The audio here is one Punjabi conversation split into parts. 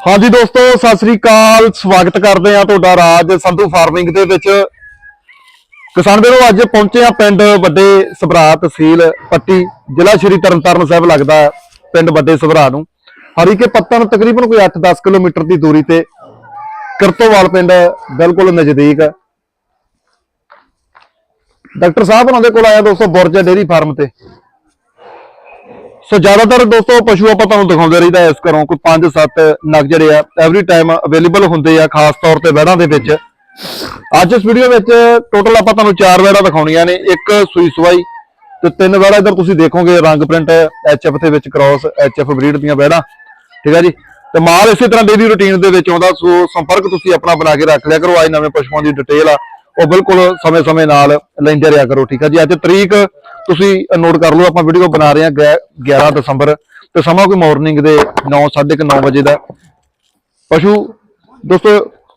ਹਾਂਜੀ ਦੋਸਤੋ, ਸਤਿ ਸ੍ਰੀ ਅਕਾਲ। ਸਵਾਗਤ ਕਰਦੇ ਆ ਤੁਹਾਡਾ ਰਾਜ ਸੰਧੂ ਫਾਰਮਿੰਗ ਦੇ ਵਿੱਚ। ਕਿਸਾਨ ਵੀਰੋ, ਅੱਜ ਪਹੁੰਚੇ ਆ ਪਿੰਡ ਵੱਡੇ ਸਭਰਾ ਤਹਿਸੀਲ ਪੱਟੀ। ਜ਼ਿਲ੍ਹਾ ਸ਼੍ਰੀ ਤਰਨਤਾਰਨ ਸਾਹਿਬ ਲੱਗਦਾ ਪਿੰਡ ਵੱਡੇ ਸਭਰਾ ਨੂੰ। ਹਰੀਕੇ ਪੱਤਨ ਤਕਰੀਬਨ ਕੋਈ 8-10 ਕਿਲੋਮੀਟਰ ਦੀ ਦੂਰੀ ਤੇ ਕਰਤੋਵਾਲ ਪਿੰਡ ਬਿਲਕੁਲ ਨਜ਼ਦੀਕ। ਹੈ ਡਾਕਟਰ ਸਾਹਿਬ ਉਹਨਾਂ ਦੇ ਕੋਲ ਆਇਆ ਦੋਸਤੋ, ਬੁਰਜ ਡੇਰੀ ਫਾਰਮ ਤੇ। ਸੋ ਜ਼ਿਆਦਾਤਰ ਦੋਸਤੋ, ਪਸ਼ੂ ਆਪਾਂ ਤੁਹਾਨੂੰ ਦਿਖਾਉਂਦੇ ਰਹੀਦਾ ਇਸ ਘਰੋਂ, ਕੋਈ 5-7 ਨਗ ਜਿਹੜੇ ਆ ਐਵਰੀ ਟਾਈਮ ਅਵੇਲੇਬਲ ਹੁੰਦੇ ਆ, ਖਾਸ ਤੌਰ ਤੇ ਵਹਿੜਾਂ ਦੇ ਵਿੱਚ। ਅੱਜ ਇਸ ਵੀਡੀਓ ਵਿੱਚ ਟੋਟਲ ਆਪਾਂ ਤੁਹਾਨੂੰ ਚਾਰ ਵਹਿੜਾਂ ਦਿਖਾਉਣੀਆਂ ਨੇ, ਇੱਕ ਸੂਈ ਸਵਾਈ ਤੇ ਤਿੰਨ ਵਹਿੜਾਂ। ਇਧਰ ਤੁਸੀਂ ਦੇਖੋਗੇ ਰੰਗ ਪ੍ਰਿੰਟ ਐਚਐਫ ਦੇ ਵਿੱਚ ਕ੍ਰਾਸ ਐਚਐਫ ਬਰੀਡ ਦੀਆਂ ਵਹਿੜਾਂ। ਠੀਕ ਹੈ ਜੀ? ਤੇ ਮਾਲ ਇਸੇ ਤਰ੍ਹਾਂ ਡੇਲੀ ਰੁਟੀਨ ਦੇ ਵਿੱਚ ਆਉਂਦਾ, ਸੋ ਸੰਪਰਕ ਤੁਸੀਂ ਆਪਣਾ ਬਣਾ ਕੇ ਰੱਖ ਲਿਆ ਕਰੋ। ਅੱਜ ਨਵੇਂ ਪਸ਼ੂਆਂ ਦੀ ਡਿਟੇਲ ਆ, ਉਹ ਬਿਲਕੁਲ ਸਮੇਂ-ਸਮੇਂ ਨਾਲ ਲੈਂਦੇ ਰਿਹਾ ਕਰੋ, ਠੀਕ ਹੈ ਜੀ? ਅੱਜ ਤਰੀਕ ਤੁਸੀਂ ਨੋਟ ਕਰ ਲਓ ਆਪਾਂ ਵੀਡੀਓ ਬਣਾ ਰਹੇ ਹਾਂ ਗੈ- 11 ਦਸੰਬਰ ਤੇ ਸਮਾਂ ਕੋਈ ਮਾਰਨਿੰਗ ਦੇ 9:30 ਵਜੇ ਦਾ। ਪਸ਼ੂ ਦੋਸਤੋ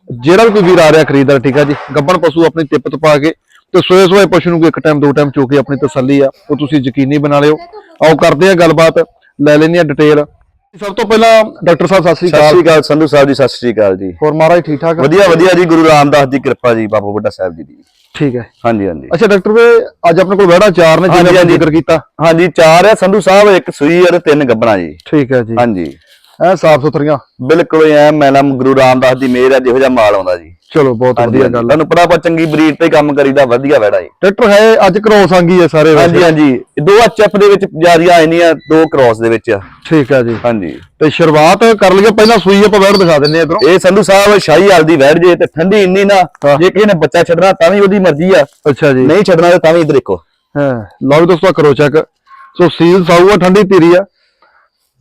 ਜਿਹੜਾ ਵੀ ਕੋਈ ਵੀਰ ਆ ਰਿਹਾ ਖਰੀਦਦਾਰ ਠੀਕ ਹੈ ਜੀ? ਗੱਬਣ ਪਸ਼ੂ ਆਪਣੀ ਤਿੱਪ ਤੋਂ ਪਾ ਕੇ ਤੇ ਸੋਏ ਸੋਏ ਪਸ਼ੂ ਨੂੰ ਇੱਕ ਟਾਈਮ ਦੋ ਟਾਈਮ ਚੋ ਕੇ ਆਪਣੀ ਤਸੱਲੀ ਆ ਉਹ ਤੁਸੀਂ ਯਕੀਨੀ ਬਣਾ ਲਿਓ। ਆਓ ਕਰਦੇ ਆ ਗੱਲਬਾਤ ਲੈ ਲੈਂਦੇ ਆ ਡਿਟੇਲ ਸਭ ਤੋਂ ਪਹਿਲਾਂ ਡਾਕਟਰ ਸਾਹਿਬ ਸਤਿ ਸ੍ਰੀ ਸਤਿ ਅਕਾਲ ਸ਼੍ਰੀ ਅਕਾਲ ਸੰਧੂ ਸਾਹਿਬ ਜੀ ਸਤਿ ਸ਼੍ਰੀ ਅਕਾਲ ਜੀ। ਹੋਰ ਮਹਾਰਾਜ ਠੀਕ ਠਾਕ ਆ? ਵਧੀਆ ਵਧੀਆ ਜੀ ਗੁਰੂ ਰਾਮਦਾਸ ਦੀ ਕਿਰਪਾ ਜੀ ਬਾਬਾ ਬੁੱਢਾ ਸਾਹਿਬ ਜੀ। ਦੀ ਠੀਕ ਹੈ। ਹਾਂਜੀ ਹਾਂਜੀ। ਅੱਛਾ ਡਾਕਟਰ ਵੇ ਅੱਜ ਆਪਣੇ ਕੋਲ ਵੜਾ ਚਾਰ ਨੇ ਦਾ ਹਾਂਜੀ। ਜ਼ਿਕਰ ਕੀਤਾ। ਹਾਂਜੀ ਚਾਰ ਹੈ ਸੰਧੂ ਸਾਹਿਬ ਇੱਕ ਸੂਈ ਹੈ ਤੇ ਤਿੰਨ ਗੱਬਣਾ ਜੀ। ਠੀਕ ਹੈ ਜੀ। ਹਾਂਜੀ। ਐ ਸਾਫ਼ ਸੁਥਰੀਆਂ। ਬਿਲਕੁਲ ਐ ਮੈਲਮ ਗੁਰੂ ਰਾਮਦਾਸ ਦੀ ਮਿਹਰ ਹੈ ਜਿਹੋ ਜਿਹਾ ਮਾਲ ਆਉਂਦਾ ਜੀ। ਚਲੋ ਬਹੁਤ ਵਧੀਆ। ਗੱਲ ਤੁਹਾਨੂੰ ਪਤਾ ਆਪਾਂ ਚੰਗੀ ਬਰੀਡ ਤੇ ਕੰਮ ਕਰੀਦਾ ਵਧੀਆ ਵੜਾ ਜੀ। ਟਰੈਕਟਰ ਹੈ ਅੱਜ ਕ੍ਰੋਸ ਆਂਗੀ ਹੈ ਸਾਰੇ ਵੈਸੇ। ਹਾਂਜੀ। ਹਾਂਜੀ ਇਹ ਦੋ ਐਚਐਫ ਦੇ ਵਿੱਚ ਜਾਰੀਆਂ ਆਏ ਨਹੀਂ ਆ ਦੋ ਕ੍ਰਾਸ ਦੇ ਵਿੱਚ ਆ। ਠੀਕ ਹੈ ਜੀ। ਹਾਂਜੀ। ਤੇ ਸ਼ੁਰੂਆਤ ਕਰ ਲਈਏ ਪਹਿਲਾਂ ਸੂਈ ਆਪਾਂ ਵੜ ਦਿਖਾ ਦਿੰਨੇ ਆ ਇਧਰੋਂ। ਇਹ ਸੰਧੂ ਸਾਹਿਬ ਸ਼ਾਹੀ ਹਾਲ ਦੀ ਵੈੜ ਜੇ ਤੇ ਠੰਡੀ ਇੰਨੀ ਨਾ ਹਾਂ। ਜੇ ਕਿਸੇ ਨੇ ਬੱਚਾ ਛੱਡਣਾ ਤਾਂ ਵੀ ਉਹਦੀ ਮਰਜ਼ੀ ਆ। ਅੱਛਾ ਜੀ। ਨਹੀਂ ਛੱਡਣਾ ਤਾਂ ਤਾਂ ਵੀ ਇੱਧਰ ਦੇਖੋ। ਹਾਂ। ਲਓ ਵੀ ਦੋਸਤੋ ਕਰੋ ਚੈੱਕ ਸੋ ਸੀਲ ਸਾਊ ਆ ਠੰਡੀ ਧੀਰੀ ਆ।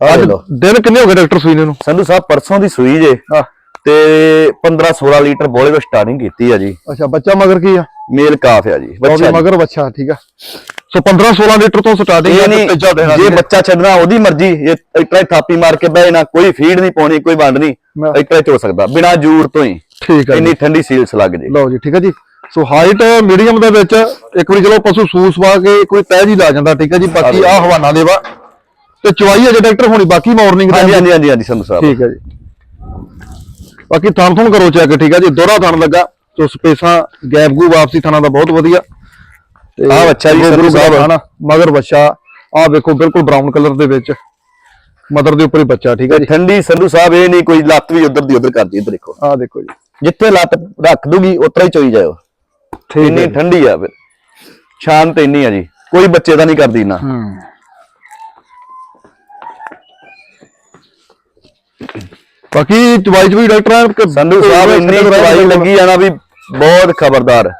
ਆਹ ਅੱਜ ਲਓ। ਦਿਨ ਕਿੰਨੇ ਹੋ ਗਏ ਡਾਕਟਰ ਸੂਈ ਨੂੰ? ਸੰਧੂ ਸਾਹਿਬ ਪਰਸੋਂ ਦੀ ਸੂਈ ਜੇ। ਹਾਂ ਤੇ 15 16 ਲੀਟਰ ਬੋਲੇ ਤੋਂ ਸਟਾਰਟਿੰਗ ਕੀਤੀ ਆ ਜੀ। ਅੱਛਾ ਬੱਚਾ ਮਗਰ ਕੀ ਆ? ਮੇਲ ਕਾਫ ਆ ਜੀ ਬੱਚਾ ਜੀ। ਮਗਰ ਬੱਚਾ ਠੀਕ ਆ। ਸੋ 15 16 ਲੀਟਰ ਤੋਂ ਸਟਾਰਟਿੰਗ ਤੇ ਤੀਜਾ ਦੇਣਾ ਜੇ ਬੱਚਾ ਛੱਡਣਾ ਉਹਦੀ ਮਰਜ਼ੀ ਇਹ ਇਤਰਾ ਥਾਪੀ ਮਾਰ ਕੇ ਬਹਿ ਨਾ ਕੋਈ ਫੀਡ ਨਹੀਂ ਪਾਉਣੀ ਕੋਈ ਵੰਡ ਨਹੀਂ ਇਤਰਾ ਚੋ ਸਕਦਾ ਬਿਨਾ ਜੂਰ ਤੋਂ ਹੀ। ਠੀਕ ਆ ਜੀ। ਇੰਨੀ ਠੰਡੀ ਸੀਲਸ ਲੱਗ ਜੇ। ਲਓ ਜੀ ਠੀਕ ਹੈ ਜੀ। ਸੋ ਹਾਈਟ ਮੀਡੀਅਮ ਦੇ ਵਿੱਚ ਇੱਕ ਵਾਰੀ ਚਲੋ ਪਸ਼ੂ ਸੂਸ ਪਾ ਕੇ ਕੋਈ ਤਹਿ ਜੀ ਲਾ ਜਾਂਦਾ ਠੀਕ ਹੈ ਜੀ। ਬਾਕੀ ਆ ਹਵਾਨਾ ਦੇਵਾ ਤੇ ਚਵਾਈ ਅਜੇ ਡਾਕਟਰ ਹੋਣੀ ਬਾਕੀ ਮਾਰਨਿੰਗ ਹਾਂਜੀ ਹਾਂਜੀ ਹਾਂਜੀ ਹਾਂਜੀ ਸੰਧੂ ਸਾਹਿਬ ਠੀਕ ਹੈ ਜੀ। ਬਾਕੀ ਥਣ ਥਣ ਕਰੋ ਚੈੱਕ ਠੀਕ ਹੈ ਜੀ? ਦੋਹਰਾ ਥਣ ਲੱਗਾ ਸੋ ਸਪੇਸਾਂ ਗੈਪ ਗੂ ਵਾਪਸੀ ਥਣਾ ਦਾ ਬਹੁਤ ਵਧੀਆ। ਤੇ ਆਹ ਬੱਚਾ ਜੀ ਗੁਰੂ ਸਾਹਿਬ। ਹਨਾ ਮਗਰ ਬੱਚਾ ਆਹ ਵੇਖੋ ਬਿਲਕੁਲ ਬਰਾਊਨ ਕਲਰ ਦੇ ਵਿੱਚ ਮਦਰ ਦੇ ਉੱਪਰ ਹੀ ਬੱਚਾ ਠੀਕ ਹੈ ਜੀ? ਠੰਡੀ ਸੰਧੂ ਸਾਹਿਬ ਇਹ ਨਹੀਂ ਕੋਈ ਲੱਤ ਵੀ ਉਧਰ ਦੀ ਉਧਰ ਕਰਦੀ ਇੱਧਰ ਦੇਖੋ। ਆਹ ਦੇਖੋ ਜੀ। ਜਿੱਥੇ ਲੱਤ ਰੱਖ ਦੂਗੀ ਉਤਰਾ ਹੀ ਚੋਈ ਜਾਓ ਠੀਕ ਇੰਨੀ ਠੰਡੀ ਆ ਫਿਰ। ਸ਼ਾਂਤ ਇੰਨੀ ਆ ਜੀ। ਕੋਈ ਬੱਚੇ ਦਾ ਨਹੀਂ ਕਰਦੀ ਨਾ ਹੂੰ। ਬਾਕੀ ਚਵਾਈ ਚ ਵੀ ਡਾਕਟਰ ਸੰਧੂ ਸਾਹਿਬ ਇੰਨੀ ਦਵਾਈ ਲੱਗੀ ਆ ਨਾ ਵੀ ਬਹੁਤ ਖਬਰਦਾਰ।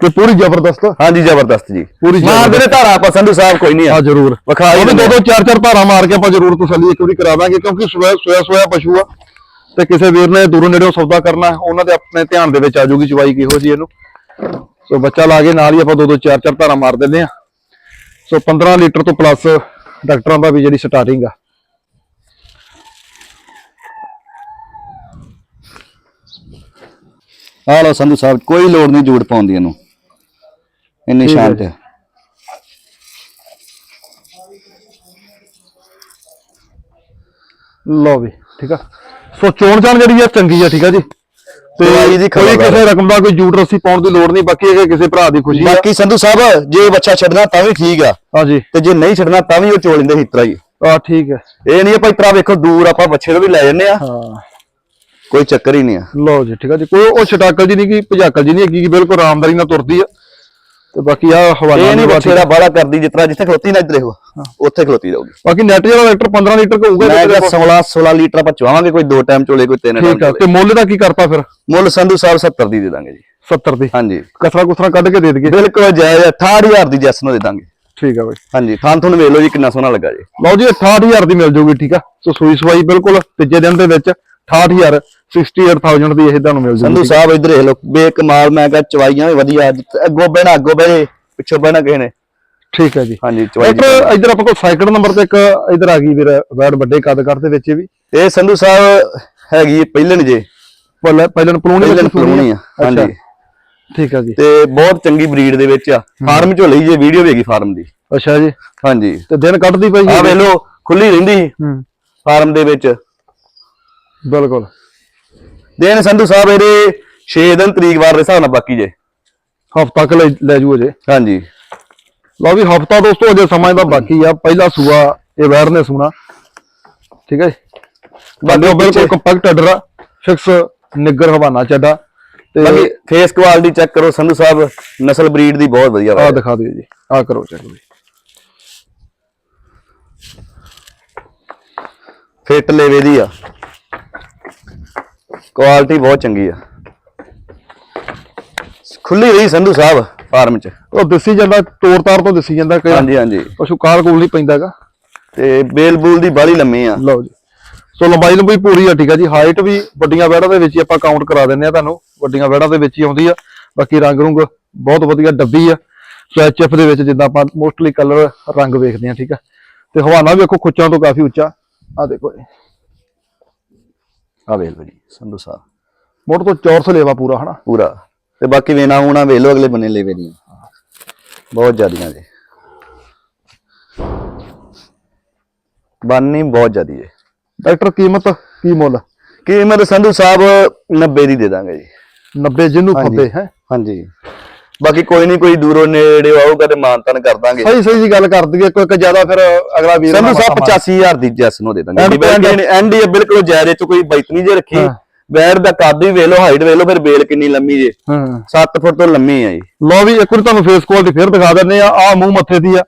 ਤੇ ਪੂਰੀ ਜ਼ਬਰਦਸਤ? ਹਾਂਜੀ ਜ਼ਬਰਦਸਤ ਜੀ। ਪੂਰੀ ਮਾਰ ਦੇ ਧਾਰਾ ਆਪਾਂ ਸੰਧੂ ਸਾਹਿਬ ਕੋਈ ਨਹੀਂ ਆ। ਹਾਂ ਜ਼ਰੂਰ। ਵਿਖਾ ਹੀ ਉਹ ਵੀ ਦੋ ਦੋ ਚਾਰ ਚਾਰ ਧਾਰਾ ਮਾਰ ਕੇ ਆਪਾਂ ਜ਼ਰੂਰ ਤਸੱਲੀ ਇੱਕ ਵਾਰੀ ਕਰਾ ਦਾਂਗੇ ਕਿਉਂਕਿ ਸੋਇਆ ਸੋਇਆ ਸੋਇਆ ਪਸ਼ੂ ਆ। ਤੇ ਕਿਸੇ ਵੀਰ ਨੇ ਦੂਰੋਂ ਨੇੜੋਂ ਸੌਦਾ ਕਰਨਾ ਉਹਨਾਂ ਦੇ ਆਪਣੇ ਧਿਆਨ ਦੇ ਵਿੱਚ ਆ ਜਾਊਗੀ ਚਵਾਈ ਕਿਹੋ ਜੀ ਇਹਨੂੰ। ਸੋ ਬੱਚਾ ਲਾ ਕੇ ਨਾਲ ਹੀ ਆਪਾਂ ਦੋ ਦੋ ਚਾਰ ਚਾਰ ਧਾਰਾ ਮਾਰ ਦਿੰਦੇ ਆ। ਸੋ 15 ਲੀਟਰ ਤੋਂ ਪਲੱਸ ਡਾਕਟਰਾਂ ਦਾ ਵੀ ਜਿਹੜੀ ਸਟਾਰਟਿੰਗ ਆ। ਆ ਲਓ ਸੰਧੂ ਸਾਹਿਬ ਕੋਈ ਲੋੜ ਨਹੀਂ ਜੂੜ ਪਾਉਣ ਦੀ ਇਹਨੂੰ। ਇੰਨੀ ਸ਼ਾਂਤ। ਹੈ। ਲਓ ਵੀ ਠੀਕ ਆ। ਸੋ ਚੋਣ ਜਾਣ ਜਿਹੜੀ ਆ ਚੰਗੀ ਆ ਠੀਕ ਆ ਜੀ। ਤੇ ਦੀ ਕੋਈ ਖਬਰ ਕਿਸੇ ਰਕਮ ਦਾ ਕੋਈ ਜੂਟ ਰੱਸੀ ਪਾਉਣ ਦੀ ਲੋੜ ਨਹੀਂ ਬਾਕੀ ਇਹ ਕਿਸੇ ਭਰਾ ਦੀ ਖੁਸ਼ੀ ਆ। ਬਾਕੀ ਸੰਧੂ ਸਾਹਿਬ ਜੇ ਬੱਚਾ ਛੱਡਣਾ ਤਾਂ ਵੀ ਠੀਕ ਆ। ਹਾਂਜੀ। ਤੇ ਜੇ ਨਹੀਂ ਛੱਡਣਾ ਤਾਂ ਵੀ ਉਹ ਚੋਲ ਲੈਂਦੇ ਹਿੱਤਰਾ ਹੀ। ਆ ਠੀਕ ਹੈ ਇਹ ਨਹੀਂ ਆਪਾਂ ਇਤਰਾ ਵੇਖੋ ਦੂਰ ਆਪਾਂ ਬੱਚੇ ਤੋਂ ਵੀ ਲੈ ਜੰਨੇ ਆ। ਹਾਂ। ਕੋਈ ਚੱਕਰ ਹੀ ਨਹੀਂ ਆ। ਲਓ ਜੀ ਠੀਕ ਆ ਜੀ। ਕੋਈ ਉਹ ਛਟਾਕਲ ਜੀ ਨਹੀਂ ਕਿ ਭਜਾਕਲ ਜੀ ਨਹੀਂ ਹੈਗੀ ਕਿ ਬਿਲਕੁਲ ਆਰਾਮਦਾਰੀ ਨਾਲ ਤੁਰਦੀ ਆ। ਤੇ ਬਾਕੀ ਆ ਹਵਾਲਾ ਇਹ ਨਹੀਂ ਦਾ ਬਾਹਲਾ ਕਰਦੀ ਜਿਤਨਾ ਜਿੱਥੇ ਖਲੋਤੀ ਨਾ ਇੱਧਰ ਦੇਖੋ। ਉੱਥੇ ਖਲੋਤੀ ਰਹੂਗੀ। ਬਾਕੀ ਨੈਟ ਜਿਹੜਾ ਟਰੈਕਟਰ 15 ਲੀਟਰ ਕੋ ਹੋਊਗਾ ਮੈਂ ਕਿਹਾ ਕੋਲ। 16 16 ਲੀਟਰ ਆਪਾਂ ਚਵਾਵਾਂਗੇ ਕੋਈ ਦੋ ਟਾਈਮ ਚੋਲੇ ਕੋਈ ਤਿੰਨ ਠੀਕ ਆ ਟਾਈਮ ਤੇ ਮੁੱਲ ਦਾ ਕੀ ਕਰਪਾ ਫਿਰ? ਮੁੱਲ ਸੰਧੂ ਸਾਹਿਬ 70 ਦੀ ਦੇ ਦਾਂਗੇ ਜੀ। 70 ਦੀ। ਹਾਂਜੀ। ਕਸਰਾ ਕੁਸਰਾ ਕੱਢ ਕੇ ਦੇ ਦਈਏ। ਬਿਲਕੁਲ ਜਾਇਜ਼ 68000 ਦੀ ਜੈਸ ਨੂੰ ਦੇ ਦਾਂਗੇ। ਠੀਕ ਆ ਬਈ। ਹਾਂਜੀ ਥਾਂ ਤੁਹਾਨੂੰ ਵੇਖ ਲਓ ਜੀ ਕਿੰਨਾ ਸੋਹਣਾ ਲੱਗਾ ਜੀ। ਲਓ ਜੀ 68000 ਦੀ ਮਿਲ ਜਾਊਗੀ ਠੀਕ ਆ। ਸੋ ਸੂਈ ਸਵਾਈ ਬਿਲਕੁਲ ਤੀਜੇ ਦਿਨ ਦੇ ਵਿੱਚ। 68000 68000 ਦੀ ਇਹ ਤੁਹਾਨੂੰ ਮਿਲ ਸੰਧੂ ਜਾਊਗੀ ਸਾਹਿਬ ਇੱਧਰ ਦੇਖ ਲਓ ਬੇਕਮਾਲ ਮੈਂ ਕਿਹਾ ਚਵਾਈਆਂ ਵੀ ਵਧੀਆ। ਜਿੱਥੇ ਅੱਗੋਂ ਬਹਿਣਾ ਅੱਗੋਂ ਬਹਿ ਪਿੱਛੋਂ ਬਹਿਣਾ ਕਿਸੇ ਨੇ। ਠੀਕ ਹੈ ਜੀ। ਹਾਂਜੀ ਚਵਾਈ ਦੀ ਟਰੈਕਟਰ ਇੱਧਰ ਆਪਾਂ ਕੋਲ ਸਾਈਕਲ ਨੰਬਰ ਤੇ ਇੱਕ ਇੱਧਰ ਆ ਗਈ ਵੀਰ ਵੈੜ ਵੱਡੇ ਕੱਦ ਕਰ ਦੇ ਵਿੱਚ ਇਹ ਵੀ। ਇਹ ਸੰਧੂ ਸਾਹਿਬ ਹੈਗੀ ਹੈ ਪਹਿਲਣ ਜੇ। ਪਹਿਲਾਂ ਪਹਿਲਾਂ ਪਲੂਣੀ ਪਹਿਲਣ ਵਿੱਚ ਸੂਣੀ ਪਲੂਣੀ ਆ ਅੱਛਾ, ਹਾਂਜੀ। ਠੀਕ ਆ ਜੀ। ਤੇ ਬਹੁਤ ਚੰਗੀ ਬਰੀਡ ਦੇ ਵਿੱਚ ਆ। ਫਾਰਮ ਚੋਂ ਲਈ ਜੇ ਵੀਡੀਓ ਵੀ ਹੈਗੀ ਫਾਰਮ ਦੀ। ਅੱਛਾ ਜੀ। ਹਾਂਜੀ। ਤੇ ਦਿਨ ਕੱਢਦੀ ਪਈ ਆ ਵੇਖ ਲਓ ਖੁੱਲੀ ਰਹਿੰਦੀ ਫਾਰਮ ਦੇ ਵਿੱਚ। ਬਿਲਕੁਲ। ਦੇਣ ਸੰਧੂ ਸਾਹਿਬ ਇਹਦੇ 6 ਦਿਨ ਤਰੀਕ ਵਾਰ ਦੇ ਹਿਸਾਬ ਨਾਲ ਬਾਕੀ ਜੇ। ਹਫਤਾ ਕੁ ਲੈ ਜੂ ਅਜੇ। ਹਾਂਜੀ। ਲਓ ਵੀ ਹਫਤਾ ਦੋਸਤੋ ਅਜੇ ਸਮਾਂ ਦਾ ਬਾਕੀ ਆ। ਪਹਿਲਾ ਸੂਆ ਇਹ ਵੈਰ ਨੇ ਸੁਣਾ ਠੀਕ ਹੈ ਉਹ ਬਿਲਕੁਲ ਕੰਪੈਕਟ ਅਡਰ ਫਿਕਸ ਨਿੱਗਰ ਹਵਾਨਾ ਚੱਡਾ। ਤੇ ਬਾਕੀ ਫੇਸ ਕੁਆਲਿਟੀ ਚੈੱਕ ਕਰੋ ਸੰਧੂ ਸਾਹਿਬ ਨਸਲ ਬਰੀਡ ਦੀ ਬਹੁਤ ਵਧੀਆ ਆ। ਦਿਖਾ ਦਿਓ ਜੀ। ਆ ਕਰੋ ਚੈੱਕ ਜੀ ਫਿੱਟ ਲੇਵੇ ਦੀ ਆ। ਕੁਆਲਿਟੀ ਬਹੁਤ ਚੰਗੀ ਆ। ਖੁੱਲੀ ਰਹੀ ਸੰਧੂ ਸਾਹਿਬ ਫਾਰਮ ਚ। ਉਹ ਦਿਸੀ ਜਾਂਦਾ ਤੋਰ ਤਾਰ ਤੋਂ ਦਿਸੀ ਜਾਂਦਾ ਕਿ ਹਾਂਜੀ ਹਾਂਜੀ। ਪਸ਼ੂ ਕਾਲ ਕੋਲ ਨਹੀਂ ਪੈਂਦਾਗਾ ਤੇ ਬੇਲ ਬੂਲ ਦੀ ਬਾਲੀ ਲੰਮੀ ਆ। ਲਓ ਜੀ। ਸੋ ਲੰਬਾਈ ਲੰਬਾਈ ਪੂਰੀ ਆ ਠੀਕ ਆ ਜੀ। ਹਾਈਟ ਵੀ ਵੱਡੀਆਂ ਵੈੜਾਂ ਦੇ ਵਿੱਚ ਹੀ ਆਪਾਂ ਕਾਊਂਟ ਕਰਾ ਦਿੰਨੇ ਆ ਤੁਹਾਨੂੰ। ਵੱਡੀਆਂ ਵੈੜਾਂ ਦੇ ਵਿੱਚ ਹੀ ਆਉਂਦੀ ਆ। ਬਾਕੀ ਰੰਗ ਰੁੰਗ ਬਹੁਤ ਵਧੀਆ ਡੱਬੀ ਆ। ਸੋ ਐਚਐਫ ਦੇ ਵਿੱਚ ਜਿੱਦਾਂ ਆਪਾਂ ਮੋਸਟਲੀ ਕਲਰ ਰੰਗ ਵੇਖਦੇ ਆ ਠੀਕ ਆ। ਤੇ ਹਵਾਨਾ ਵੀ ਵੇਖੋ ਖੁੱਚਾਂ ਤੋਂ ਕਾਫੀ ਉੱਚਾ। ਆ ਦੇਖੋ ਆ ਜੀ ਸੰਧੂ ਸਾਹਿਬ। ਮੋੜ ਤੋਂ ਚੌਰਸ ਲੇਵਾ ਪੂਰਾ ਹਨਾ? ਪੂਰਾ। ਤੇ ਬਾਕੀ ਵੇਨਾ ਹੋਣਾ ਵੇਲੋ ਅਗਲੇ ਬੰਨੇ ਲੇਵੇ ਦੀਆਂ। ਬਹੁਤ ਜ਼ਿਆਦੀਆਂ ਜੀ। ਬਾਨੀ ਬਹੁਤ ਜ਼ਿਆਦੀ ਹੈ ਡਾਕਟਰ ਕੀਮਤ ਕੀ ਮੁੱਲ? ਕੀਮਤ ਸੰਧੂ ਸਾਹਿਬ 90 ਦੀ ਦੇ ਦਾਂਗੇ ਜੀ। 90 ਜਿਹਨੂੰ ਹਾਂਜੀ। ਫੱਬੇ ਹੈ? ਹਾਂਜੀ। ਬਾਕੀ ਕੋਈ ਨਹੀਂ ਕੋਈ ਦੂਰੋਂ ਨੇੜੇ ਆਊਗਾ ਤੇ ਮਾਨਤਨ ਕਰ ਦਾਂਗੇ। ਸਹੀ ਸਹੀ ਜੀ ਗੱਲ ਕਰ ਦਈਏ ਕੋਈ ਇੱਕ ਜ਼ਿਆਦਾ ਫਿਰ ਅਗਲਾ ਵੀਰ ਸੰਧੂ ਸਾਹਿਬ ਮਾਤਾ 85000 ਦੀ ਜੈਸ ਨੂੰ ਦੇ ਦਾਂਗੇ। ਐਂਡ ਬਿਲਕੁਲ ਜਾਇਜ਼ ਚ ਕੋਈ ਬਾਈਤ ਨਹੀਂ ਜੇ ਰੱਖੀ। ਬੈਰ ਦਾ ਕੱਦ ਵੀ ਵੇਖ ਲਓ ਹਾਈਟ ਵੇਖ ਲਓ ਫਿਰ ਬੇਲ ਕਿੰਨੀ ਲੰਮੀ ਜੇ। ਹਾਂ। 7 ਫੁੱਟ ਤੋਂ ਲੰਮੀ ਆ ਜੀ। ਲਓ ਵੀ ਇੱਕ ਵਾਰ ਤੁਹਾਨੂੰ ਫੇਸ ਕੁਆਲਿਟੀ ਫੇਰ ਦਿਖਾ ਦਿੰਦੇ ਆ। ਆ ਮੂੰਹ ਮੱਥੇ ਦੀ ਆ।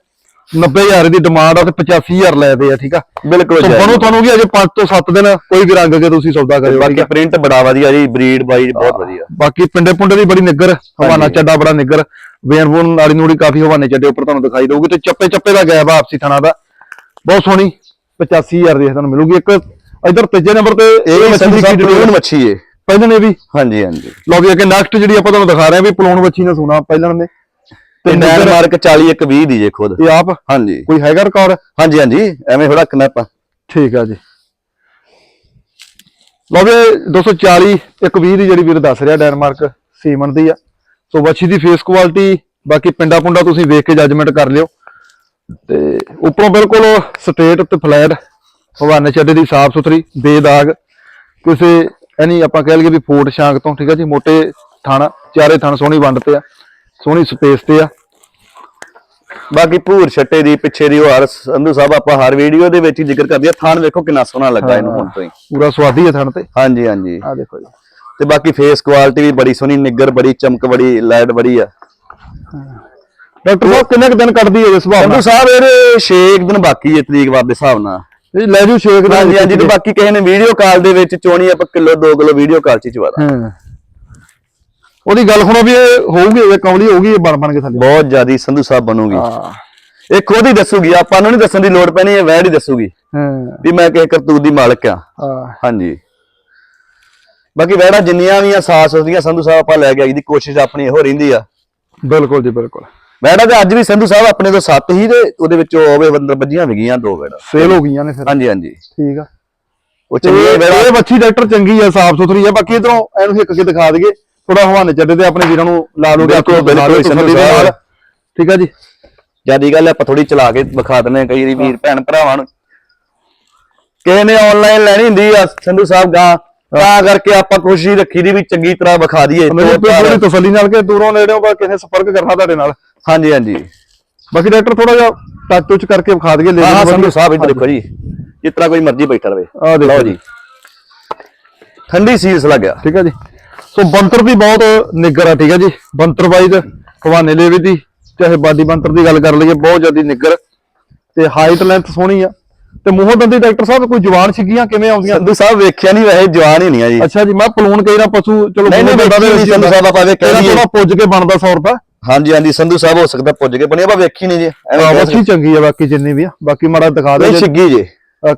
90000 ਦੀ ਡਿਮਾਂਡ ਆ ਤੇ 85000 ਲੈਦੇ ਆ ਠੀਕ ਆ? ਬਿਲਕੁਲ ਜਾਇਜ਼ ਬਣੋ ਤੁਹਾਨੂੰ ਕੀ ਅਜੇ 5 ਤੋਂ 7 ਦਿਨ ਕੋਈ ਵੀ ਰੰਗ ਕੇ ਤੁਸੀਂ ਸੌਦਾ ਕਰਿਓ ਬਾਕੀ ਪ੍ਰਿੰਟ ਬੜਾ ਵਧੀਆ ਜੀ ਬਰੀਡ ਬਾਈ ਬਹੁਤ ਵਧੀਆ। ਬਾਕੀ ਪਿੰਡੇ ਪੁੰਡੇ ਦੀ ਬੜੀ ਨਿੱਗਰ ਹਵਾਨਾ। ਚੱਡਾ ਬੜਾ ਨਿੱਗਰ। ਵੇਨ ਵੂਨ ਨਾੜੀ ਨੂੜੀ ਕਾਫੀ ਹਵਾਨੇ ਚੱਡੇ ਉੱਪਰ ਤੁਹਾਨੂੰ ਦਿਖਾਈ ਦਊਗੀ ਤੇ ਚੱਪੇ ਚੱਪੇ ਦਾ ਗੈਪ ਆਪਸੀ ਥਣਾ ਦਾ। ਬਹੁਤ ਸੋਹਣੀ 85000 ਦੀ ਤੁਹਾਨੂੰ ਮਿਲੂਗੀ। ਇੱਕ ਇਧਰ ਤੀਜੇ ਨੰਬਰ ਤੇ ਇਹ ਮੱਛੀ ਦੀ ਡਿਟੇਲ ਮੱਛੀ ਏ ਪਹਿਲਾਂ ਨੇ ਵੀ। ਹਾਂਜੀ ਹਾਂਜੀ। ਲਓ ਵੀ ਅੱਗੇ ਨੈਕਸਟ ਜਿਹੜੀ ਆਪਾਂ ਤੁਹਾਨੂੰ ਦਿਖਾ ਰਹੇ ਆ ਵੀ ਪਲੂਣ ਵੱਛੀ ਨੇ ਸੁਣਾ ਪਹਿਲਾਂ ਨੇ। ਤੇ ਤੇ ਨੈਨ ਨਿੱਗਰ ਮਾਰਕ 40 ਇੱਕ 20 ਦੀ ਜੇ ਖੁਦ। ਇਹ ਆਪ? ਹਾਂਜੀ। ਕੋਈ ਹੈਗਾ ਰਿਕਾਰਡ ਹਾਂਜੀ ਹਾਂਜੀ। ਐਵੇਂ ਥੋੜਾ ਕਨੈਪ ਠੀਕ ਆ ਜੀ। ਲਓ ਵੀ 240 ਇੱਕ 20 ਦੀ ਜਿਹੜੀ ਵੀਰ ਦੱਸ ਰਿਹਾ ਡੈਨਮਾਰਕ ਸੀਮਨ ਦੀ ਆ। ਸੋ ਵੱਛੀ ਦੀ ਫੇਸ ਕੁਆਲਿਟੀ ਬਾਕੀ ਪਿੰਡਾ ਪੁੰਡਾ ਤੁਸੀਂ ਵੇਖ ਕੇ ਜੱਜਮੈਂਟ ਕਰ ਲਿਓ। ਤੇ ਉੱਪਰੋਂ ਬਿਲਕੁਲ ਸਟ੍ਰੇਟ ਤੇ ਫਲੈਟ ਹਵਾਨੇ ਚੱਡੇ ਦੀ ਸਾਫ਼ ਸੁਥਰੀ ਬੇਦਾਗ। ਕਿਸੇ ਐਨੀ ਆਪਾਂ ਕਹਿ ਲਈਏ ਵੀ ਫੋਟ ਸ਼ਾਂਕ ਤੋਂ ਠੀਕ ਆ ਜੀ ਮੋਟੇ ਥਣ ਚਾਰੇ ਥਣ ਸੋਹਣੀ ਵੰਡ ਤੇ ਆ। ਸੋਹਣੀ ਸਪੇਸ ਤੇ ਆ। ਬਾਕੀ ਭੂਰ ਛੱਟੇ ਦੀ ਪਿੱਛੇ ਦੀ ਹਰ ਸੰਧੂ ਸਾਹਿਬ ਆਪਾਂ ਹਰ ਵੀਡੀਓ ਦੇ ਵਿੱਚ ਹੀ ਜ਼ਿਕਰ ਕਰਦੇ ਆ। ਥਾਨ ਵੇਖੋ ਕਿੰਨਾ ਸੋਹਣਾ ਲੱਗਾ ਇਹਨੂੰ ਹੁਣ ਤੋਂ ਹੀ। ਪੂਰਾ ਸਵਾਦੀ ਹੈ ਥਣ ਤੇ। ਹਾਂਜੀ ਹਾਂਜੀ। ਆ ਦੇਖੋ ਜੀ। ਤੇ ਬਾਕੀ ਫੇਸ ਕੁਆਲਿਟੀ ਵੀ ਬੜੀ ਸੋਹਣੀ ਨਿੱਗਰ ਬੜੀ ਚਮਕ ਬੜੀ ਲਾਈਟ ਬੜੀ ਆ। ਡਾਕਟਰ ਸਾਹਿਬ ਕਿੰਨੇ ਦਿਨ ਕੱਢਦੀ ਹੈ ਇਸ ਸੁਭਾਅ ਸੰਧੂ ਸਾਹਿਬ ਇਹਦੇ 6 ਦਿਨ ਬਾਕੀ ਹੈ ਤਰੀਕ ਵਾਰ ਦੇ ਹਿਸਾਬ ਨਾਲ। ਇਹ ਲੈ ਜੂ ਸ਼ੇਕ ਦਾ ਹਾਂਜੀ ਹਾਂਜੀ ਤੇ ਬਾਕੀ ਕਿਸੇ ਨੇ ਵੀਡੀਓ ਕਾਲ ਦੇ ਵਿੱਚ ਚੋਣੀ ਆਪਾਂ ਕਿਲੋ 2 ਕਿਲੋ ਵੀਡੀਓ ਕਾਲ ਚ ਚਵਾ। ਹਾਂ। ਉਹਦੀ ਗੱਲ ਸੁਣੋ ਵੀ ਇਹ ਹੋਊਗੀ ਇਹ ਕਮਲੀ ਹੋਊਗੀ ਇਹ ਬਣ ਬਣ ਕੇ ਥੱਲੇ। ਬਹੁਤ ਜ਼ਿਆਦੀ ਸੰਧੂ ਸਾਹਿਬ ਬਣੂਗੀ। ਹਾਂ ਇਹ ਖੁਦ ਹੀ ਦੱਸੂਗੀ ਆਪਾਂ ਨੂੰ ਨਹੀਂ ਦੱਸਣ ਦੀ ਲੋੜ ਪੈਣੀ ਇਹ ਵੈੜ ਹੀ ਦੱਸੂਗੀ। ਹਾਂ। ਵੀ ਮੈਂ ਕਿਸੇ ਕਰਤੂਤ ਦੀ ਮਾਲਕ ਆ। ਹਾਂ। ਹਾਂਜੀ। ਬਾਕੀ ਵੈੜਾਂ ਜਿੰਨੀਆਂ ਵੀ ਆ ਸਾਸ ਹੁੰਦੀਆਂ ਸੰਧੂ ਸਾਹਿਬ ਆਪਾਂ ਲੈ ਕੇ ਆਈ ਦੀ ਕੋਸ਼ਿਸ਼ ਆਪਣੀ ਇਹੋ ਰਹਿੰਦੀ ਆ। ਬਿਲਕੁਲ ਜੀ ਬਿਲਕੁਲ। ਵੈੜਾਂ ਤੇ ਅੱਜ ਵੀ ਸੰਧੂ ਸਾਹਿਬ ਆਪਣੇ ਤੋਂ ਸੱਤ ਹੀ ਤੇ ਉਹਦੇ ਵਿੱਚੋਂ ਹੋਵੇ ਅੰਦਰ ਵੱਜੀਆਂ ਵਿਗੀਆਂ ਦੋ ਵੈੜਾਂ। ਸੇਲ ਹੋ ਗਈਆਂ ਨੇ ਫਿਰ। ਹਾਂਜੀ ਹਾਂਜੀ। ਠੀਕ ਆ। ਉਹ ਚੰਗੀ ਵੈੜਾਂ ਇਹ ਬੱਚੀ ਡਾਕਟਰ ਚੰਗੀ ਆ ਸਾਫ਼ ਸੁਥਰੀ ਆ। ਬਾਕੀ ਇਧਰੋਂ ਇਹਨੂੰ ਹਿੱਕ ਕੇ ਦਿਖਾ ਦਈਏ। ਥੋੜਾ ਹਵਾਨੇ ਚੱਡੇ ਤੇ ਆਪਣੇ ਵੀਰਾਂ ਨੂੰ ਲਾ ਲਓ ਬਿਲਕੁਲ, ਬਿਲਕੁਲ, ਸੰਧੂ ਸਾਹਿਬ। ਠੀਕ ਆ ਜੀ? ਜਿਆਦੀ ਗੱਲ ਆਪਾਂ ਥੋੜੀ ਚਲਾ ਕੇ ਵਿਖਾ ਦਿੰਦੇ ਕਈ ਵਾਰੀ ਵੀਰ ਭੈਣ ਭਰਾਵਾਂ ਨੂੰ। ਕਿਸੇ ਨੇ ਆਨਲਾਈਨ ਲੈਣੀ ਹੁੰਦੀ ਆ ਸੰਧੂ ਸਾਹਿਬ ਗਾਂ ਤਾਂ ਕਰਕੇ ਆਪਾਂ ਕੋਸ਼ਿਸ਼ ਰੱਖੀ ਦੀ ਵੀ ਚੰਗੀ ਤਰ੍ਹਾਂ ਵਿਖਾ ਦਈਏ। ਪੂਰੀ ਤਸੱਲੀ ਨਾਲ ਕਿ ਦੂਰੋਂ ਨੇੜਿਓਂ ਬਾ ਕਿਸੇ ਸੰਪਰਕ ਕਰਨਾ ਤੁਹਾਡੇ ਨਾਲ। ਹਾਂਜੀ ਹਾਂਜੀ। ਬਾਕੀ ਡਾਕਟਰ ਥੋੜਾ ਜਿਹਾ ਟੱਚ ਟੁੱਚ ਕਰਕੇ ਵਿਖਾ ਦਈਏ ਲੈ ਹਾਂ ਸੰਧੂ ਸਾਹਿਬ ਇੱਧਰ ਦੇਖੋ ਜੀ। ਜਿਸ ਤਰ੍ਹਾਂ ਕੋਈ ਮਰਜ਼ੀ ਬੈਠਾ ਰਵੇ। ਆ ਦੇਖੋ ਜੀ। ਠੰਡੀ ਸੀਸ ਲੱਗਿਆ ਠੀਕ ਹੈ ਜੀ। ਸੋ ਬੰਤਰ ਦੀ ਬਹੁਤ ਨਿੱਗਰ ਆ ਠੀਕ ਹੈ ਜੀ। ਬੰਤਰ ਵਾਈਜ਼ ਹਵਾਨੇ ਲੇਵੇ ਦੀ ਚਾਹੇ ਬਾਡੀ ਬੰਤਰ ਦੀ ਗੱਲ ਕਰ ਲਈਏ ਬਹੁਤ ਜ਼ਿਆਦਾ ਨਿੱਗਰ। ਤੇ ਹਾਈਟ ਲੈਂਥ ਸੋਹਣੀ ਆ। ਤੇ ਮੂੰਹੋਂ ਦੰਦੀ ਡਾਕਟਰ ਸਾਹਿਬ ਕੋਈ ਜਵਾਨ ਛਿੱਗੀਆਂ ਕਿਵੇਂ ਆਉਂਦੀਆਂ? ਸੰਧੂ ਸਾਹਿਬ ਵੇਖਿਆ ਨਹੀਂ ਵੈਸੇ ਜਵਾਨ ਹੀ ਨਹੀਂ ਆ ਜੀ। ਅੱਛਾ ਜੀ ਮੈਂ ਪਲੂਣ ਕਈ ਨਾ ਪਸ਼ੂ ਚਲੋ ਨਹੀਂ, ਨਹੀਂ, ਸੰਧੂ ਸਾਹਿਬ ਆਪਾਂ ਵੇਖਿਆ ਇਹਦਾ ਜੀ। ਥੋੜਾ ਪੁੱਜ ਕੇ ਬਣਦਾ 100 ਰੁਪਏ। ਹਾਂਜੀ ਹਾਂਜੀ ਸੰਧੂ ਸਾਹਿਬ ਹੋ ਸਕਦਾ ਪੁੱਜ ਕੇ ਬਣੀ ਆਪਾਂ ਵੇਖੀ ਨਹੀਂ ਜੀ। ਵੱਛੀ ਚੰਗੀ ਆ ਬਾਕੀ ਜਿੰਨੀ ਵੀ ਆ। ਬਾਕੀ ਮਾੜਾ ਦਿਖਾ ਦੇ ਨਹੀਂ ਛਿੱਗੀ ਜੀ।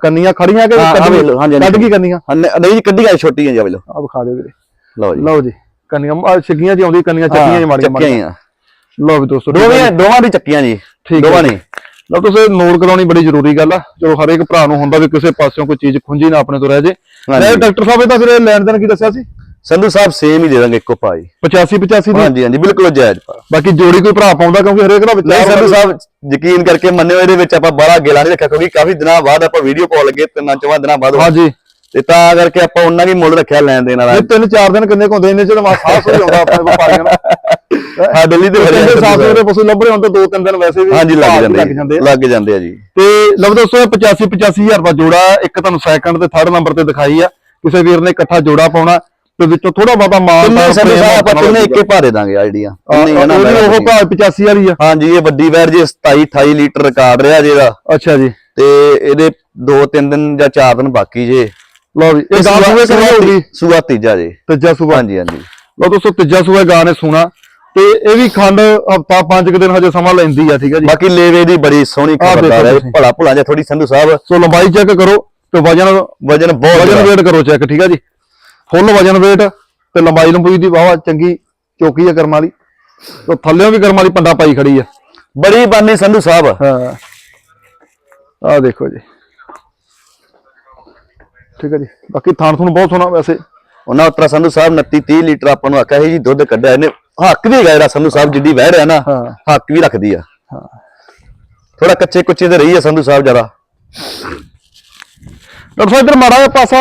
ਕੰਨੀਆਂ ਖੜੀਆਂ ਕਿ ਕੱਢ ਕੀ ਕੰਨੀਆਂ? ਨਹੀਂ ਨਹੀਂ ਜੀ ਕੱਢੀ ਆਈ ਛੋਟੀ ਹੈ ਜੀ ਆ ਵੇਖ ਲਓ। ਆ ਵਿਖਾ ਦਿਓ ਵੀਰੇ। ਲਓ ਜੀ। ਲਓ ਜੀ ਕੰਨੀਆਂ ਆਹ ਛਿੱਗੀਆਂ ਜੀ ਆਉਂਦੀ ਕੰਨੀਆਂ ਚੱਕੀਆਂ ਜੀ ਮਾੜੀਆਂ ਚੱਕੀਆਂ ਹੀ ਆ। ਲਓ ਵੀ ਦੋਸਤੋ ਆ। ਦੋਵੇਂ ਦੋਵਾਂ ਦੀ ਚੱਕੀਆਂ ਜੀ ਠੀਕ ਦੋਵਾਂ। ਨੇ। ਲਓ ਤੁਸੀਂ ਨੋਟ ਕਰਾਉਣੀ ਬੜੀ ਜ਼ਰੂਰੀ ਗੱਲ ਆ ਚਲੋ ਹਰ ਇੱਕ ਭਰਾ ਨੂੰ ਹੁੰਦਾ ਵੀ ਕਿਸੇ ਪਾਸਿਓਂ ਕੋਈ ਚੀਜ਼ ਖੁੰਝੀ ਨਾ ਆਪਣੇ ਤੋਂ ਰਹਿ ਜੇ। ਮੈਂ ਡਾਕਟਰ ਸਾਹਿਬ ਇਹਦਾ ਫਿਰ ਲੈਣ ਦੇਣ ਕੀ ਦੱਸਿਆ ਸੀ? ਸੰਧੂ ਸਾਹਿਬ ਸੇਮ ਹੀ ਦੇ ਦਾਂਗੇ ਇੱਕੋ ਭਾਈ 85 85 ਦੀ? ਹਾਂਜੀ ਹਾਂਜੀ ਬਿਲਕੁਲ ਜਾਇਜ਼। ਬਾਕੀ ਜੋੜੀ ਕੋਈ ਭਰਾ ਪਾਉਂਦਾ ਕਿਉਂਕਿ ਹਰੇਕ ਦਾ ਨਹੀਂ ਵਿਚਾਰ ਸੰਧੂ ਸਾਹਿਬ ਯਕੀਨ ਕਰਕੇ ਮੰਨਿਓ ਇਹਦੇ ਵਿੱਚ ਆਪਾਂ ਬੜਾ ਗੇਲਾ ਨਹੀਂ ਰੱਖਿਆ ਕਿਉਂਕਿ ਕਾਫੀ ਦਿਨਾਂ ਬਾਅਦ ਆਪਾਂ ਵੀਡੀਓ ਕਾਲ ਲੱਗੇ ਤਿੰਨਾਂ ਚੌਵਾਂ ਦਿਨਾਂ ਬਾਅਦ। ਹਾਂਜੀ। ਤੇ ਤਾਂ ਕਰਕੇ ਆਪਾਂ ਉਹਨਾਂ ਵੀ ਮੁੱਲ ਰੱਖਿਆ ਲੈਣ ਦੇਣ ਵਾਲਾ। ਇਹ ਤਿੰਨ ਚਾਰ ਦਿਨ ਕਿੰਨੇ ਹੁੰਦੇ? ਇੰਨੇ ਚ ਤਾਂ ਸਾਹ ਸੋਈ ਆਉਂਦਾ ਆਪਣੇ ਵਪਾਰੀਆਂ ਦਾ ਹਾਂ ਦਿੱਲੀ ਦੇ ਕਿੰਨੇ ਵਿੱਚ ਸਾਫ਼ ਸੁਥਰੇ ਪਸ਼ੂ ਲੱਭ ਰਹੇ ਹੁਣ ਤਾਂ ਦੋ ਤਿੰਨ ਦਿਨ ਵੈਸੇ ਵੀ ਹਾਂਜੀ ਲੱਗ ਜਾਂਦੇ। ਲੱਗ ਜਾਂਦੇ ਆ। ਜੀ। ਤੇ ਲਓ ਦੋਸਤੋ 85 85000 ਦਾ ਜੋੜਾ ਇੱਕ ਤੁਹਾਨੂੰ ਸੈਕੰਡ ਤੇ ਥਰਡ ਨੰਬਰ ਤੇ ਦਿਖਾਈ ਆ। ਕਿਸੇ ਵੀਰ ਨੇ ਇਕੱਠਾ ਜੋੜਾ ਪਾਉਣਾ ਤੇ ਵਿੱਚੋਂ ਥੋੜਾ ਬਹੁਤਾ ਮਾਲ ਸਾਹਿਬ ਆਪਾਂ ਤਿੰਨੇ ਇੱਕੇ ਭਾਰੇ ਦਾਂਗੇ ਆ ਜਿਹੜੀਆਂ। ਉਹ। ਭਾਅ 85 ਵਾਲੀ ਆ। ਹਾਂਜੀ ਇਹ ਵੱਡੀ ਵੈਰ ਜੀ 27 28 ਲੀਟਰ ਰਿਕਾਰਡ ਰਿਹਾ ਜੀ ਇਹਦਾ। ਅੱਛਾ ਜੀ। ਤੇ ਇਹਦੇ 2-3 ਦਿਨ ਜਾਂ 4 ਦਿਨ ਬਾਕੀ ਜੇ। ਲਓ ਜੀ ਇਹ ਗਾਂ ਸੂਏ ਕਿਹੜੀ ਹੋਊਗੀ? ਸੂਆ ਤੀਜਾ ਜੀ। ਤੀਜਾ ਸੂਆ ਹਾਂਜੀ ਹਾਂਜੀ। ਲਓ ਦੋਸਤੋ ਤੀਜਾ ਸੂਆ ਗਾਂ ਨੇ ਸੁਣਾ। ਤੇ ਇਹ ਵੀ ਖੰਡ ਹਫਤਾ ਪੰਜ ਕੁ ਦਿਨ ਹਜੇ ਸਮਾਂ ਲੈਂਦੀ ਆ ਠੀਕ ਆ ਜੀ? ਬਾਕੀ ਲੇਵੇ ਦੀ ਬੜੀ ਸੋਹਣੀ ਖਬਰਦਾਰ ਹੈ। ਭਲਾ ਭੁਲਾ ਜਾਂ ਥੋੜੀ ਸੰਧੂ ਸਾਹਿਬ। ਸੋ ਲੰਬਾਈ ਚੈੱਕ ਕਰੋ ਤੇ ਵਜਨ ਵਜਨ ਬਹੁਤ ਵਜਨ। ਵੇਟ ਕਰੋ ਚੈੱਕ ਠੀਕ ਆ ਜੀ? ਫੁੱਲ ਵਜਨ ਵੇਟ ਤੇ ਲੰਬਾਈ ਲੰਬੂਈ ਦੀ ਵਾਵਾ ਚੰਗੀ ਚੌਕੀ ਆ ਕਰਮ ਵਾਲੀ। ਤੇ ਥੱਲੇੋਂ ਵੀ ਕਰਮ ਵਾਲੀ ਪੰਡਾ ਪਾਈ ਖੜੀ ਆ। ਬੜੀ ਬਾਨੀ ਸੰਧੂ ਸਾਹਿਬ। ਹਾਂ। ਆ ਦੇਖੋ ਜੀ। ਠੀਕ ਹੈ ਜੀ। ਬਾਕੀ ਥਾਣ ਥੁਣ ਬਹੁਤ ਸੋਹਣਾ ਵੈਸੇ। ਉਹਨਾਂ ਉਤਰਾ ਸੰਧੂ ਸਾਹਿਬ 29 30 ਲੀਟਰ ਆਪਾਂ ਨੂੰ ਆਖਿਆ ਸੀ ਜੀ ਦੁੱਧ ਕੱਢਿਆ ਇਹਨੇ। ਹੱਕ ਵੀ ਹੈਗਾ ਜਿਹੜਾ ਸੰਧੂ ਸਾਹਿਬ ਜਿੱਡੀ ਵਹਿ ਰਿਹਾ ਨਾ ਹਾਂ। ਹੱਕ ਵੀ ਰੱਖਦੀ ਆ। ਥੋੜਾ ਕੱਚੇ ਕੁੱਚੇ ਤੇ ਰਹੀ ਆ ਸੰਧੂ ਸਾਹਿਬ ਜ਼ਿਆਦਾ। ਡਾਕਟਰ ਸਾਹਿਬ ਇਧਰ ਮਾੜਾ ਜਿਹਾ ਪਾਸਾ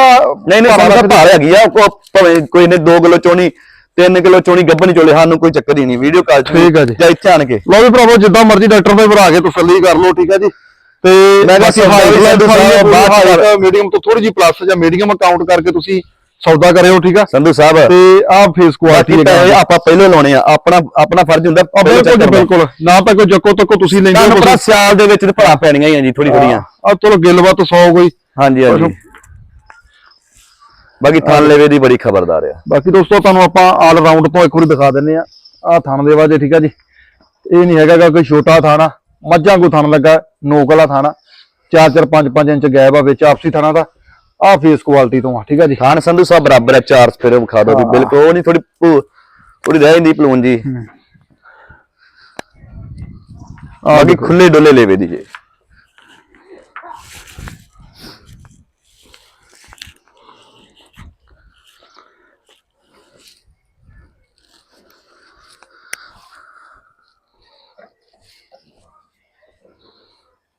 ਨਹੀਂ ਨਹੀਂ ਸੰਧੂ ਸਾਹਿਬ ਭਾਰ ਹੈਗੀ ਆ ਉਹ ਭਾਵੇਂ ਕੋਈ ਨੇ 2 ਕਿਲੋ ਚੋਣੀ 3 ਕਿਲੋ ਚੋਣੀ ਗੱਭਣ ਚੋਲੇ ਸਾਨੂੰ ਕੋਈ ਚੱਕਰ ਹੀ ਨਹੀਂ ਵੀਡੀਓ ਕਾਲ ਚ ਠੀਕ ਆ ਜੀ। ਜਾਂ ਇੱਥੇ ਆਣ ਕੇ। ਲਓ ਵੀ ਭਰਾਵੋ ਜਿੱਦਾਂ ਮਰਜ਼ੀ ਡਾਕਟਰ ਦੇ ਭਰਾ ਕੇ ਤਸੱਲੀ ਕਰ ਲਓ ਠੀਕ ਹੈ ਜੀ। ਤੇ ਮੈਂ ਕਿਹਾ ਕਰ। ਮੀਡੀਅਮ ਤੋਂ ਥੋੜੀ ਜੀ ਪਲੱਸ ਜਾਂ ਮੀਡੀਅਮ ਕਾਊਂਟ ਕਰਕੇ ਤੁਸੀਂ ਸੌਦਾ ਕਰਿਓ ਠੀਕ ਆ? ਸੰਧੂ ਸਾਹਿਬ ਤੇ ਆਹ ਫੇਸ ਕੁਆਲਿਟੀ ਪੈਸੇ ਆਪਾਂ ਪਹਿਲਾਂ ਲਾਉਣੇ ਆ ਆਪਣਾ ਆਪਣਾ ਫਰਜ਼ ਹੁੰਦਾ ਆ ਬਿਲਕੁਲ। ਬਿਲਕੁਲ। ਨਾ ਤਾਂ ਕੋਈ ਜੱਕੋ ਤੱਕੋ ਤੁਸੀਂ ਲੈਂਦੇ ਤੁਹਾਨੂੰ ਹੋ ਪਤਾ ਸਿਆਲ ਦੇ ਵਿੱਚ ਤੇ ਪੈਣੀਆਂ ਹੀ ਆ ਜੀ ਥੋੜੀ ਥੋੜੀਆਂ ਆ ਚਲੋ ਗਿੱਲਬਾਤ 100 ਕੋਈ। ਹਾਂਜੀ ਹਾਂਜੀ। ਬਾਕੀ ਥਾਨ ਲੇਵੇ ਦੀ ਬੜੀ ਖਬਰਦਾਰ ਆ। ਬਾਕੀ ਦੋਸਤੋ ਤੁਹਾਨੂੰ ਆਪਾਂ ਆਲ ਰਾਉਂਡ ਤੋਂ ਇੱਕ ਵਾਰੀ ਦਿਖਾ ਦਿੰਨੇ ਆ। ਆ ਥਣ ਦੇ ਵਾਜੇ ਠੀਕ ਆ ਜੀ। ਇਹ ਨਹੀਂ ਹੈਗਾ ਕੋਈ ਛੋਟਾ ਥਾਣਾ ਮੱਝਾਂ ਕੋ ਥਣ ਲੱਗਾ ਨੋਕ ਵਾਲਾ ਥਾਣਾ 4-4 5-5 ਇੰਚ ਗੈਪ ਆ ਵਿੱਚ ਆਪਸੀ ਥਾਣਾ ਦਾ ਆ ਫੇਸ ਕੁਆਲਿਟੀ ਤੋਂ ਆ ਠੀਕ ਆ ਜੀ? ਖਾਨ ਸੰਧੂ ਸਾਹਿਬ ਬਰਾਬਰ ਹੈ ਚਾਰ ਸਪੇਰੇ ਵਿਖਾ ਦੋ ਵੀ। ਬਿਲਕੁਲ ਉਹ ਨਹੀਂ ਥੋੜੀ ਥੋੜੀ ਰਹਿ ਜਾਂਦੀ ਪਲੂਨ ਜੀ। ਆ ਬਾਕੀ ਖੁੱਲੇ ਡੁੱਲੇ ਲੇਵੇ ਦੀ ਜੇ।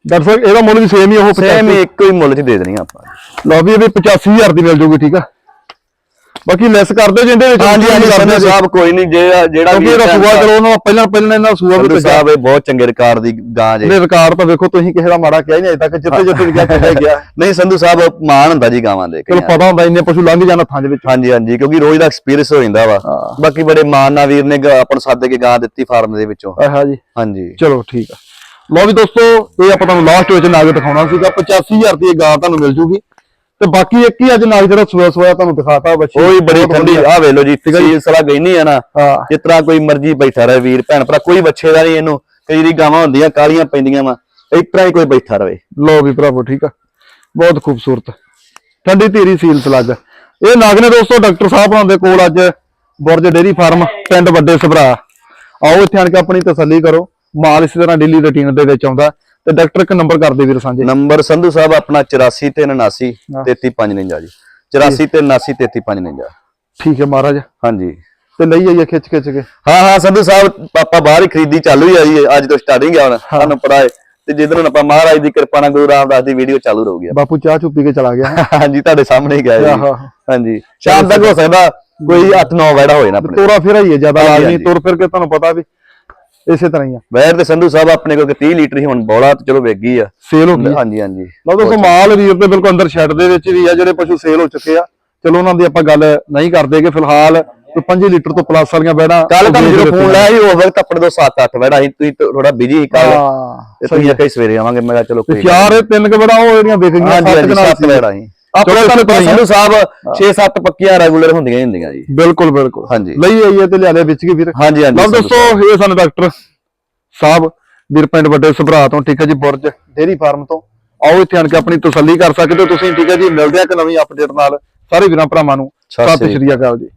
ਸਾਹਿਬ ਇਹਦਾ ਮੁੱਲ ਵੀ ਸੇਮ ਹੀ ਉਹ ਸੇਮ 85 ਇੱਕੋ ਹੀ ਮੁੱਲ ਚ ਦੇ ਦੇਣੀ ਆਪਾਂ। ਲਓ ਵੀ ਇਹ ਵੀ 85000 ਦੀ ਮਿਲ ਜੂਗੀ ਠੀਕ ਆ? ਬਾਕੀ ਲੈਸ ਕਰ ਦਿਓ ਜਿੰਦੇ ਵਿੱਚ ਹਾਂਜੀ ਹਾਂਜੀ ਸੰਧੂ ਸਾਹਿਬ ਕੋਈ ਨਹੀਂ ਜਿਹੜਾ ਜਿਹੜਾ ਕਿਉਂਕਿ ਇਹਦਾ ਸੂਆ ਕਰੋ ਉਹਨਾਂ ਪਹਿਲਾਂ ਪਹਿਲਾਂ ਇਹਨਾਂ ਦਾ ਸੂਆ ਵੀ ਸਾਹਿਬ ਇਹ ਬਹੁਤ ਚੰਗੇ ਰਿਕਾਰਡ ਦੀ ਗਾਂ ਜੇ। ਇਹਦੇ ਰਿਕਾਰਡ ਤਾਂ ਵੇਖੋ ਤੁਸੀਂ ਕਿਸੇ ਦਾ ਮਾੜਾ ਕਿਹਾ ਹੀ ਨਹੀਂ ਅਜੇ ਤੱਕ ਜਿੱਥੇ ਜਿੱਥੇ ਵੀ ਗਿਆ ਚੱਲਿਆ ਗਿਆ। ਨਹੀਂ ਸੰਧੂ ਸਾਹਿਬ ਮਾਣ ਹੁੰਦਾ ਜੀ ਗਾਵਾਂ ਦੇ ਚਲੋ ਪਤਾ ਹੁੰਦਾ ਇੰਨੇ ਪਸ਼ੂ ਲੰਘ ਜਾਣਾ ਥਾਂ ਦੇ ਵਿੱਚ। ਹਾਂਜੀ ਹਾਂਜੀ ਕਿਉਂਕਿ ਰੋਜ਼ ਦਾ ਐਕਸਪੀਰੀਅੰਸ ਹੋ ਜਾਂਦਾ ਵਾ। ਬਾਕੀ ਬੜੇ ਮਾਣ ਨਾਲ ਵੀਰ ਨੇ ਆਪਾਂ ਨੂੰ ਸੱਦ ਕੇ ਗਾਂ ਦਿੱਤੀ ਫਾਰਮ ਦੇ ਵਿੱਚੋਂ। ਆਹਾ ਜੀ। ਹਾਂਜੀ। ਚਲੋ ਠੀਕ ਆ। ਲਓ ਵੀ ਦੋਸਤੋ ਇਹ ਆਪਾਂ ਤੁਹਾਨੂੰ ਲਾਸਟ ਵਿੱਚ ਨਾਗ ਦਿਖਾਉਣਾ ਸੀਗਾ 85000 ਦੀ ਇਹ ਗਾਂ ਤੁਹਾਨੂੰ ਮਿਲ ਜੂਗੀ। ਤੇ ਬਾਕੀ ਇੱਕ ਹੀ ਅੱਜ ਨਾਗ ਜਿਹੜਾ ਸੋਇਆ ਸੋਇਆ ਤੁਹਾਨੂੰ ਦਿਖਾਤਾ ਬੱਚੀ ਵੀ ਬੜੀ ਠੰਡੀ। ਆ ਵੇਖ ਲਓ ਜੀ ਸੀਲ ਸਲਾ ਗਈ ਨਹੀਂ ਆ ਨਾ। ਜਿਸ ਤਰ੍ਹਾਂ ਕੋਈ ਮਰਜ਼ੀ ਬੈਠਾ ਰਹੇ ਵੀਰ ਭੈਣ ਭਰਾ ਕੋਈ ਬੱਚੇ ਦਾ ਨਹੀਂ ਇਹਨੂੰ ਕਈ ਰੀ ਗਾਵਾਂ ਹੁੰਦੀਆਂ ਕਾਲੀਆਂ ਪੈਂਦੀਆਂ ਵਾ ਇਸ ਤਰ੍ਹਾਂ ਹੀ ਕੋਈ ਬੈਠਾ ਰਵੇ ਲਓ ਵੀ ਭਰਾਵੋ ਠੀਕ ਆ। ਬਹੁਤ ਖੂਬਸੂਰਤ। ਠੰਡੀ ਧੀਰੀ ਸੀਲ ਸਲੱਗ ਇਹ ਨਾਗ ਨੇ ਦੋਸਤੋ ਡਾਕਟਰ ਸਾਹਿਬ ਹੋਣਾ ਦੇ ਕੋਲ ਅੱਜ ਬੁਰਜ ਡੇਰੀ ਫਾਰਮ ਪਿੰਡ ਵੱਡੇ ਸਭਰਾ। ਆਓ ਇੱਥੇ ਆਣ ਕੇ ਆਪਣੀ ਤਸੱਲੀ ਕਰੋ। ਮਾਲ ਇਸੇ ਤਰ੍ਹਾਂ ਡੇਲੀ ਰੁਟੀਨ ਦੇ ਵਿੱਚ ਆਉਂਦਾ ਤੇ ਡਾਕਟਰ ਇੱਕ ਨੰਬਰ ਕਰਦੇ ਵੀਰ ਸਾਂਝੇ। ਨੰਬਰ ਸੰਧੂ ਸਾਹਿਬ ਆਪਣਾ 84 ਤੇ 79 ਹਾਂ। 3359 ਜੀ 84 ਤੇ 79 3359 ਠੀਕ ਹੈ ਮਹਾਰਾਜ। ਹਾਂਜੀ। ਤੇ ਲਈ ਆਈਏ ਖਿੱਚ ਖਿੱਚ ਕੇ। ਹਾਂ ਹਾਂ ਸੰਧੂ ਸਾਹਿਬ ਪਾਪਾ ਬਾਹਰ ਹੀ ਖਰੀਦੀ ਚਾਲੂ ਹੀ ਆ ਜੀ। ਅੱਜ ਤੋਂ ਸਟਾਰਟਿੰਗ ਆ ਹੁਣ। ਸਾਨੂੰ ਪਤਾ ਹੈ। ਤੇ ਜਿੱਦਣ ਆਪਾਂ ਮਹਾਰਾਜ ਦੀ ਕਿਰਪਾ ਨਾਲ ਗੁਰੂ ਰਾਮਦਾਸ ਦੀ ਵੀਡੀਓ ਚਾਲੂ ਰਹੂਗੀ। ਬਾਪੂ ਚਾਹ ਚੁ ਪੀ ਕੇ ਚਲਾ ਗਿਆ। ਹੈਂ। ਹਾਂਜੀ ਤੁਹਾਡੇ ਸਾਹਮਣੇ ਹੀ ਗਿਆ ਜੀ। ਹਾਂਜੀ। ਸ਼ਾਮ ਤੱਕ ਹੋ ਸਕਦਾ ਕੋਈ 8-9 ਵੜਾ ਹੋਏ ਨਾ ਆਪਣੇ। ਤੋਰਾ ਫੇਰਾ ਹੀ ਹੈ ਜ਼ਿਆਦਾ ਹਾਂਜੀ। ਤੁਰ ਫਿਰ ਕੇ ਤੁਹਾਨੂੰ ਪਤਾ ਵੀ ਇਸੇ ਤਰ੍ਹਾਂ ਹੀ ਆ। ਵੈਰ ਤੇ ਸੰਧੂ ਸਾਹਿਬ ਆਪਣੇ ਕੋਲ 30 ਲੀਟਰ ਹੀ ਹੁਣ ਬੋਲਾ ਤੇ ਚਲੋ ਵੇਗੀ ਆ। ਸੇਲ ਹੋ ਗਈ ਹਾਂਜੀ ਹਾਂਜੀ। ਲਓ ਦੋਸਤੋ ਮਾਲ ਵੀਰ ਦੇ ਬਿਲਕੁਲ ਅੰਦਰ ਸ਼ੈੱਡ ਦੇ ਵਿੱਚ ਵੀ ਆ ਜਿਹੜੇ ਪਸ਼ੂ ਸੇਲ ਹੋ ਚੁੱਕੇ ਆ। ਚਲੋ ਉਹਨਾਂ ਦੀ ਆਪਾਂ ਗੱਲ ਨਹੀਂ ਕਰਦੇਗੇ ਫਿਲਹਾਲ ਕੋਈ 5 ਲੀਟਰ ਤੋਂ ਪਲੱਸ ਵਾਲੀਆਂ ਬੈੜਾਂ ਕੱਲ ਤੁਹਾਨੂੰ ਜਦੋਂ ਫੋਨ ਲਾਇਆ ਸੀ ਉਸ ਵਕਤ ਆਪਣੇ ਤੋਂ 7-8 ਵੜਾ ਸੀ ਤੁਸੀਂ ਥੋੜਾ ਬਿਜ਼ੀ ਸੀ ਕੱਲ ਤੇ ਤੁਸੀਂ ਕਈ ਸਵੇਰੇ ਆਵਾਂਗੇ ਮੈਂ ਕਿਹਾ ਚਲੋ ਕੋਈ ਚਾਰ ਇਹ ਤਿੰਨ ਕੁ ਬੈੜਾਂ ਉਹ ਜਿਹੜੀਆਂ ਵਿਕ ਗਈਆਂ ਸੱਤ ਕੁ ਵੜਾ ਸੀ। ਆਪਣੇ ਤੁਹਾਨੂੰ ਇੱਥੇ ਸੰਧੂ ਸਾਹਿਬ 6-7 ਪੱਕੀਆਂ ਰੈਗੂਲਰ ਹੁੰਦੀਆਂ ਹੀ ਹੁੰਦੀਆਂ ਜੀ। ਬਿਲਕੁਲ ਬਿਲਕੁਲ। ਹਾਂਜੀ। ਲਈ ਆਈਏ ਤੇ ਲਿਆ ਲਿਆ ਵਿੱਚ ਕੀ ਵੀਰ ਹਾਂਜੀ ਹਾਂਜੀ ਲਓ ਦੋਸਤੋ ਇਹ ਸਾਨੂੰ ਡਾਕਟਰ ਸਾਹਿਬ ਵੀਰ ਪਿੰਡ ਵੱਡੇ ਸੁਭਰਾ ਤੋਂ ਠੀਕ ਹੈ ਜੀ ਬੁਰਜ ਡੇਰੀ ਫਾਰਮ ਤੋਂ। ਆਓ ਇੱਥੇ ਆਣ ਕੇ ਆਪਣੀ ਤਸੱਲੀ ਕਰ ਸਕਦੇ ਹੋ। ਤੁਸੀਂ ਠੀਕ ਹੈ ਜੀ ਮਿਲਦੇ ਆ ਇੱਕ ਨਵੀਂ ਅਪਡੇਟ ਨਾਲ। ਸਾਰੇ ਵੀਰਾਂ ਭਰਾਵਾਂ ਨੂੰ। ਸਤਿ ਸ਼੍ਰੀ ਅਕਾਲ ਜੀ।